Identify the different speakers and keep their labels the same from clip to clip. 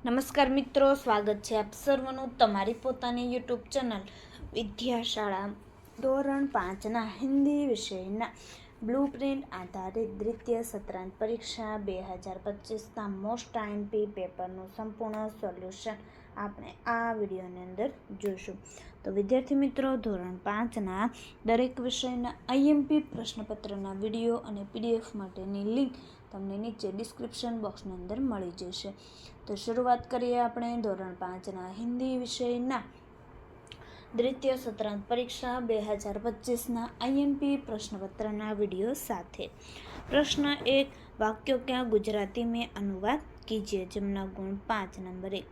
Speaker 1: નમસ્કાર મિત્રો, સ્વાગત છે આપ સર્વનું તમારી પોતાની યુટ્યુબ ચેનલ વિદ્યાશાળા ધોરણ પાંચના હિન્દી વિષયના બ્લુ પ્રિન્ટ આધારિત દ્વિતીય સત્રાંત પરીક્ષા બે હજાર પચીસના મોસ્ટ આઈમપી પેપરનું સંપૂર્ણ સોલ્યુશન આપણે આ વિડીયોની અંદર જોઈશું. તો વિદ્યાર્થી મિત્રો, ધોરણ પાંચના દરેક વિષયના આઈએમપી પ્રશ્નપત્રના વીડિયો અને પીડીએફ માટેની લિંક તમને નીચે ડિસ્ક્રિપ્શન બોક્સની અંદર મળી જશે. તો શરૂઆત કરીએ આપણે ધોરણ પાંચના હિન્દી વિષયના. દ્વિતીય સત્રાંત પરીક્ષા બે હજાર પચીસના આઈએમપી પ્રશ્નપત્રના વીડિયો સાથે. પ્રશ્ન એક, વાક્યો ક્યાં ગુજરાતી મેં અનુવાદ કીજીએ જેમના ગુણ પાંચ નંબર. એક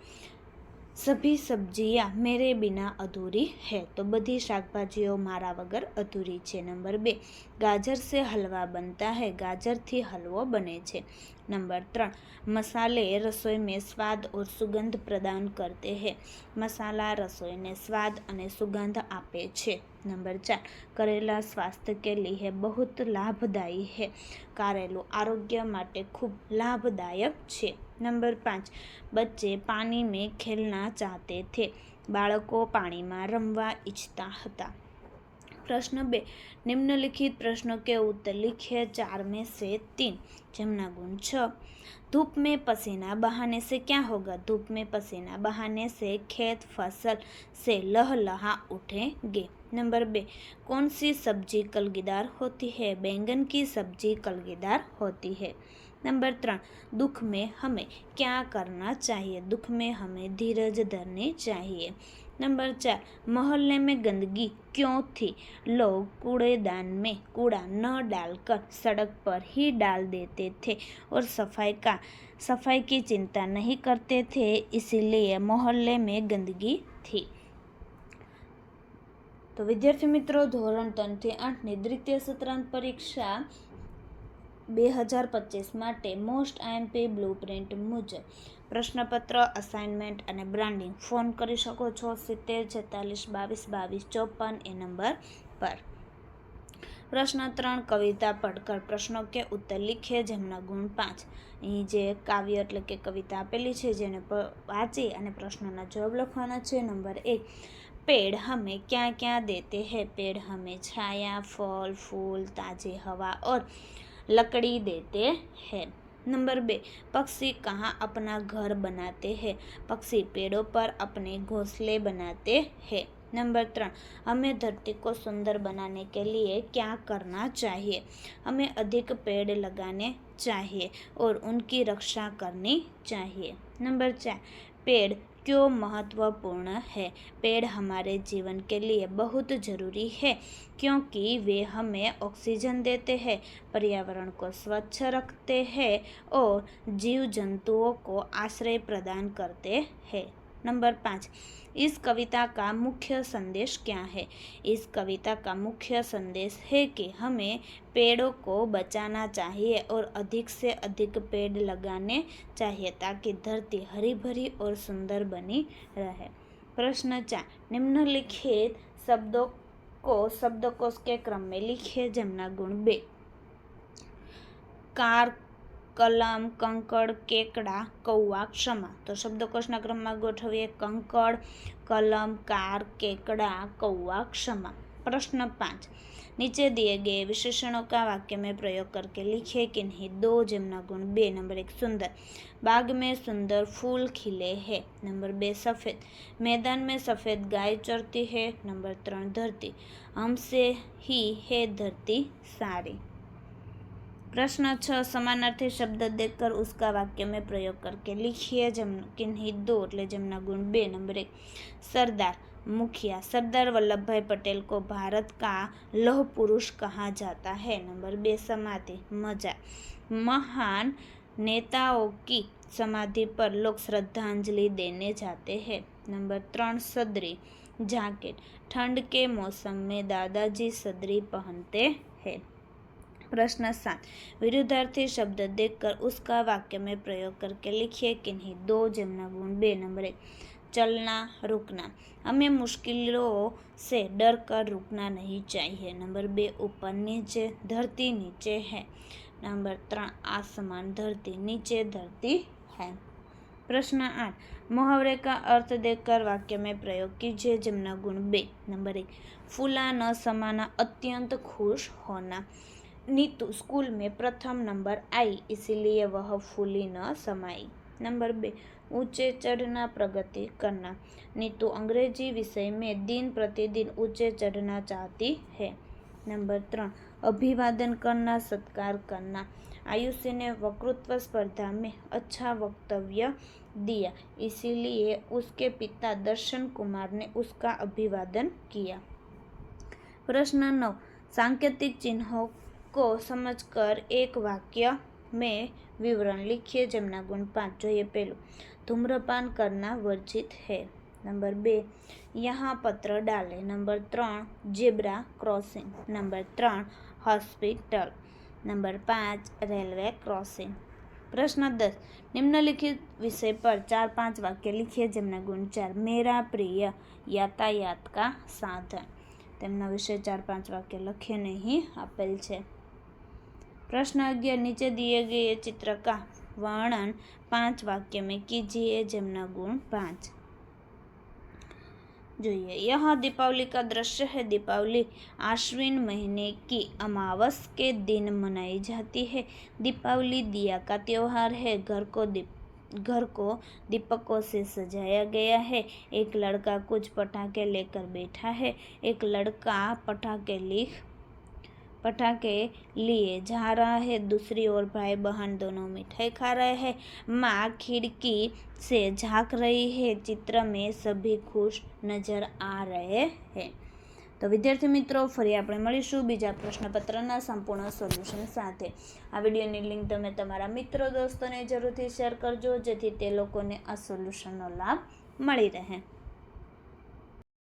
Speaker 1: સભી સબ્જીયા મેરે બિના અધૂરી હૈ. તો બધી શાકભાજીઓ મારા વગર અધૂરી છે. નંબર બે, ગાજર સે હલવા બનતા હૈ. ગાજરથી હલવો બને છે. નંબર ત્રણ મસાલે રસોઈ મેં સ્વાદ ઓર સુગંધ પ્રદાન કરતે હૈ મસાલા રસોઈને સ્વાદ અને સુગંધ આપે છે નંબર ચાર કરેલા સ્વાસ્થ્ય કે લીએ બહુત લાભદાયી હે કારેલું આરોગ્ય માટે ખૂબ લાભદાયક છે નંબર પાંચ બચ્ચે પાણી મેં ખેલના ચાહતે થે બાળકો પાણીમાં રમવા ઈચ્છતા હતા प्रश्न बे निम्नलिखित प्रश्नों के उत्तर लिखिए चार में से तीन जमुना गुण छ धूप में पसीना बहाने से क्या होगा धूप में पसीना बहाने से खेत फ़सल से लहलहा उठेंगे नंबर बे कौन सी सब्ज़ी कलगीदार होती है बैंगन की सब्ज़ी कलगीदार होती है नंबर त्रण दुख में हमें क्या करना चाहिए दुख में हमें धीरज धरनी चाहिए नंबर चार मोहल्ले में गंदगी क्यों थी लोग कूड़ेदान में कूड़ा न डालकर सड़क पर ही डाल देते थे और सफाई का सफाई की चिंता नहीं करते थे इसीलिए मोहल्ले में गंदगी थी તો વિદ્યાર્થી મિત્રો ધોરણ ત્રણથી આઠની દ્વિતીય સત્રાંત પરીક્ષા બે હજાર પચીસ માટે મોસ્ટ આઈએમપી બ્લુ પ્રિન્ટ મુજબ પ્રશ્નપત્ર અસાઇનમેન્ટ અને બ્રાન્ડિંગ ફોન કરી શકો છો સિત્તેર છેતાલીસ બાવીસ બાવીસ ચોપન એ નંબર પર પ્રશ્ન ત્રણ કવિતા પડકર પ્રશ્નો કે ઉત્તર લીખે જેમના ગુણ પાંચ અહીં જે કાવ્ય એટલે કે કવિતા આપેલી છે જેને પ- વાંચી અને પ્રશ્નોના જવાબ લખવાના છે નંબર એક पेड़ हमें क्या क्या देते हैं पेड़ हमें छाया फल फूल ताज़ी हवा और लकड़ी देते हैं। नंबर बे, पक्षी कहाँ अपना घर बनाते हैं? पक्षी पेड़ों पर अपने घोंसले बनाते हैं। नंबर त्रण हमें धरती को सुंदर बनाने के लिए क्या करना चाहिए? हमें अधिक पेड़ लगाने चाहिए और उनकी रक्षा करनी चाहिए। नंबर चार, पेड़ क्यों महत्वपूर्ण है? पेड़ हमारे जीवन के लिए बहुत ज़रूरी है, क्योंकि वे हमें ऑक्सीजन देते हैं, पर्यावरण को स्वच्छ रखते हैं और जीव जंतुओं को आश्रय प्रदान करते हैं। नंबर पाँच, इस कविता का मुख्य संदेश क्या है? इस कविता का मुख्य संदेश है कि हमें पेड़ों को बचाना चाहिए और अधिक से अधिक पेड़ लगाने चाहिए ताकि धरती हरी भरी और सुंदर बनी रहे। प्रश्न चार, निम्नलिखित शब्दों को, शब्दकोश के क्रम में लिखिए जमुना गुण बे। કાર કલમ કંકડ કેકડા કૌવા ક્ષમા તો શબ્દકોશના ક્રમમાં ગોઠવીએ કંકડ कलम कार केकड़ा कौवा क्षमा प्रश्न पाँच नीचे दिए गए विशेषणों का वाक्य में प्रयोग करके लिखिए कि नहीं दो जमुना गुण बे नंबर एक सुंदर बाग में सुंदर फूल खिले हैं नंबर बे सफ़ेद मैदान में सफ़ेद गाय चरती है नंबर त्रण धरती हमसे ही है धरती सारी प्रश्न छः समानार्थी शब्द देखकर उसका वाक्य में प्रयोग करके लिखिए जम किन्हीं दो એટલે જમના ગુણ બે નંબર એક सरदार मुखिया सरदार वल्लभ भाई पटेल को भारत का लौह पुरुष कहा जाता है नंबर बे समाधि मजा महान नेताओं की समाधि पर लोग श्रद्धांजलि देने जाते हैं नंबर त्रण सदरी जैकेट ठंड के मौसम में दादाजी सदरी पहनते हैं प्रश्न सात। विरुद्धार्थी शब्द देखकर उसका वाक्य में प्रयोग करके लिखिए कि नहीं दो जमुना गुण बे नंबर एक। चलना, रुकना। हमें मुश्किलों से डर कर रुकना नहीं चाहिए। नंबर बे, ऊपर नीचे, धरती नीचे है। नंबर त्रण, आसमान, धरती नीचे, धरती है। प्रश्न आठ। मुहावरे का अर्थ देकर वाक्य में प्रयोग कीजिए। जमना गुण बे, नंबर एक। फूला न समाना, अत्यंत खुश होना। नीतू, स्कूल में प्रथम नंबर आई, इसलिए वह फूली न समाई। नंबर बे, ऊँचे चढ़ना प्रगति करना। नीतू, अंग्रेज़ी विषय में दिन प्रतिदिन ऊँचे चढ़ना चाहती है। नंबर त्रण, अभिवादन करना, सत्कार करना। आयुष्य ने वक्तृत्व स्पर्धा में अच्छा वक्तव्य दिया, इसीलिए उसके पिता दर्शन कुमार ने उसका अभिवादन किया। प्रश्न नौ, सांकेतिक चिन्हों को समझकर एक वाक्य में विवरण लिखिए जमना गुण पाँच જોઈએ પહેલું ધૂમ્રપાન करना वर्जित है नंबर બે यहाँ पत्र डाले नंबर ત્રણ ઝેબ્રા ક્રોસિંગ નંબર ત્રણ હોસ્પિટલ नंबर पाँच रेलवे क्रॉसिंग प्रश्न दस निम्नलिखित विषय पर चार पांच वाक्य लिखिए जमना गुण चार मेरा प्रिय यातायात का साधन તેમના વિશે ચાર પાંચ વાક્ય લખીને અહીં આપેલ છે प्रश्न अगियार नीचे दिए गए चित्र का वर्णन पांच वाक्य में कीजिए जमना गुण पाँच જોઈએ यह दीपावली का दृश्य है दीपावली आश्विन महीने की अमावस के दिन मनाई जाती है दीपावली दिया का त्योहार है घर को दीप घर को दीपकों से सजाया गया है एक लड़का कुछ पटाखे लेकर बैठा है एक लड़का पटाखे लिख पटाखे लिए जा रहा है दूसरी ओर भाई बहन दोनों मिठाई खा रहे हैं माँ खिड़की से झांक रही है चित्र में सभी खुश नजर आ रहे हैं તો વિદ્યાર્થી મિત્રો ફરી આપણે મળીશું બીજા પ્રશ્નપત્રના સંપૂર્ણ સોલ્યુશન સાથે આ વિડીયોની લિંક તમે તમારા મિત્રો દોસ્તોને જરૂરથી શેર કરજો જેથી તે લોકોને આ સોલ્યુશનનો લાભ મળી રહે